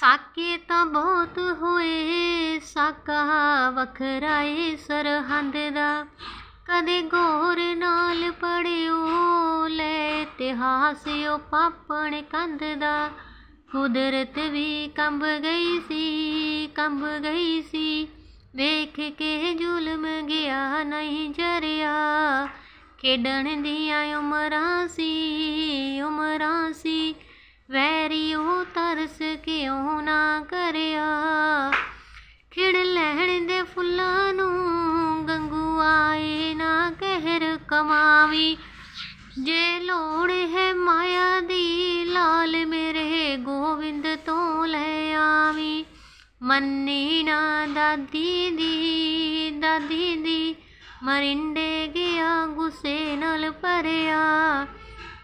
ਸਾਕੇ ਤਾਂ ਬਹੁਤ ਹੋਏ, ਸਾਕਾ ਵੱਖਰਾ ਏ ਸਰਹੰਦ ਦਾ। ਕਦੇ ਗੋਰ ਨਾਲ ਪੜਿਓ, ਲੈ ਇਤਿਹਾਸ ਓ ਪਾਪਣ ਕੰਧ ਦਾ। ਕੁਦਰਤ ਵੀ ਕੰਬ ਗਈ ਸੀ, ਕੰਬ ਗਈ ਸੀ। ਵੇਖ ਕੇ ਜ਼ੁਲਮ ਗਿਆ, ਨਹੀਂ ਜਰਿਆ। ਖੇਡਣ ਦੀਆਂ ਉਮਰਾਂ ਸੀ ਉਮਰਾਂ ਸੀ। ਵੈਰੀ ਤਰਸ ਕਿਉਂ ਨਾ ਕਰਿਆ? ਖਿੜ ਲੈਣ ਦੇ ਫੁੱਲਾਂ ਨੂੰ ਗੰਗੂ ਆਏ ਨਾ ਕਹਿਰ ਕਮਾਵੀ। ਜੇ ਲੋੜ ਹੈ ਮਾਇਆ ਦੀ, ਲਾਲ ਮੇਰੇ ਗੋਬਿੰਦ ਤੋਂ ਲੈ ਆਵੀ। ਮੰਨੀ ਨਾ ਦਾਦੀ ਦੀ ਦਾਦੀ ਦੀ ਮਰਿੰਡੇ ਗਿਆ ਗੁੱਸੇ ਨਾਲ ਭਰਿਆ।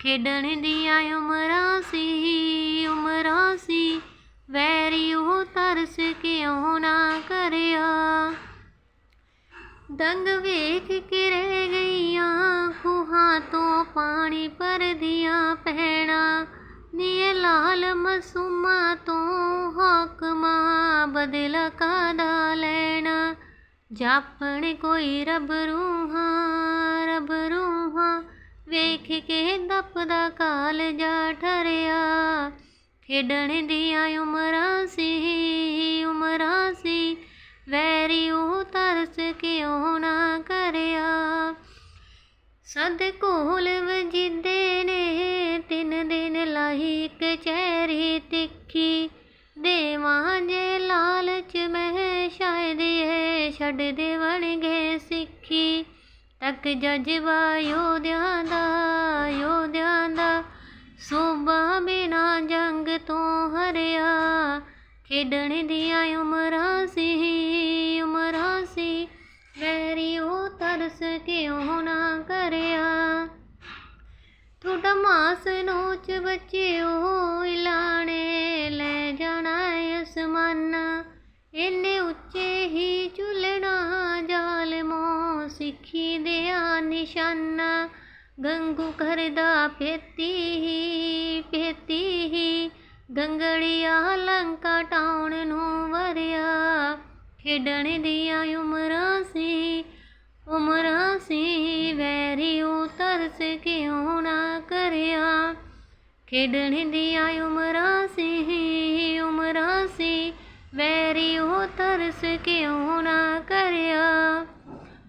ਖੇਡਣ ਦੀਆਂ ਉਮਰਾਂ ਸੀ ਉਮਰਾਂ ਸੀ। ਵੈਰੀ ਉਹ ਤਰਸ ਕਿਉਂ ਨਾ ਕਰਿਆ? ਦੰਗ ਵੇਖ ਕੇ ਰਹਿ ਗਈਆਂ, ਖੂਹਾਂ ਤੋਂ ਪਾਣੀ ਭਰਦੀਆਂ ਪੈਣਾ। ਨੀਏ ਲਾਲ ਮਸੂਮਾਂ ਤੋਂ ਹਾਕਮਾਂ ਬਦਲਾ ਕਾਦਾ ਲੈਣਾ। ਜਾਪਣ ਕੋਈ ਰੱਬ ਰੂਹਾਂ ਵੇਖ ਕੇ ਦੱਪਦਾ ਕਾਲ ਜਾ ਠਰਿਆ। ਖੇਡਣ ਦੀਆਂ ਉਮਰਾਂ ਸੀ ਉਮਰਾਂ ਸੀ। ਵੈਰੀ ਉਹ ਤਰਸ ਕਿਉਂ ਨਾ ਕਰਿਆ? ਸਦ ਕੋਲ ਵਜਿੰਦੇ ਨੇ, ਤਿੰਨ ਦਿਨ ਲਾਹੀ ਕਚਹਿਰੀ ਤਿੱਖੀ। ਦੇਵਾਂ ਜੇ ਲਾਲਚ ਮੈਂ, ਸ਼ਾਇਦ ਇਹ ਛੱਡ ਦੇ ਬਣ ਗਏ ਸਿੱਖੀ। ਤੱਕ ਜਜ਼ਬਾ ਯੋਧਿਆਂ ਦਾ ਯੋਧਿਆਂ ਦਾ। ਸੂਬਾ ਬਿਨਾ ਜੰਗ ਤੋਂ ਹਰਿਆ। ਖੇਡਣ ਦੀਆਂ ਉਮਰਾਂ ਸੀ ਉਮਰਾਂ ਸੀ। ਵੈਰੀ ਉਹ ਤਰਸ ਕਿਉਂ ਨਾ ਕਰਿਆ। ਤੁਹਾਡਾ ਮਾਸ ਨੋਚ ਬੱਚਿਓ, ਇਲਾਣੇ ਲੈ ਜਾਣਾ ਅਸਮਾਨਾ ਇੰਨੇ ਉੱਚੇ ਹੀ ਝੁਲਣਾ, ਜ਼ਾਲਮੋ ਸਿੱਖੀ ਨਿਸ਼ਾਨਾ, ਗੰਗੂ ਕਰਦਾ ਫੇਤੀ ਹੀ ਫੇਤੀ ਹੀ। ਗੰਗੜੀਆ ਲੰਕਾ ਟਾਉਣ ਨੂੰ ਵਰਿਆ, ਖੇਡਣ ਦੀਆਂ ਉਮਰਾਂ ਸੀ ਉਮਰਾਂ ਸੀ। ਵੈਰੀ ਉਹ ਤਰਸ ਕਿਉਂ ਨਾ ਕਰਿਆ? ਖੇਡਣ ਦੀਆਂ ਉਮਰਾਂ ਸੀ ਉਮਰਾਂ ਸੀ। ਵੈਰੀ ਉਹ ਤਰਸ ਕਿਉਂ ਨਾ ਕਰਿਆ?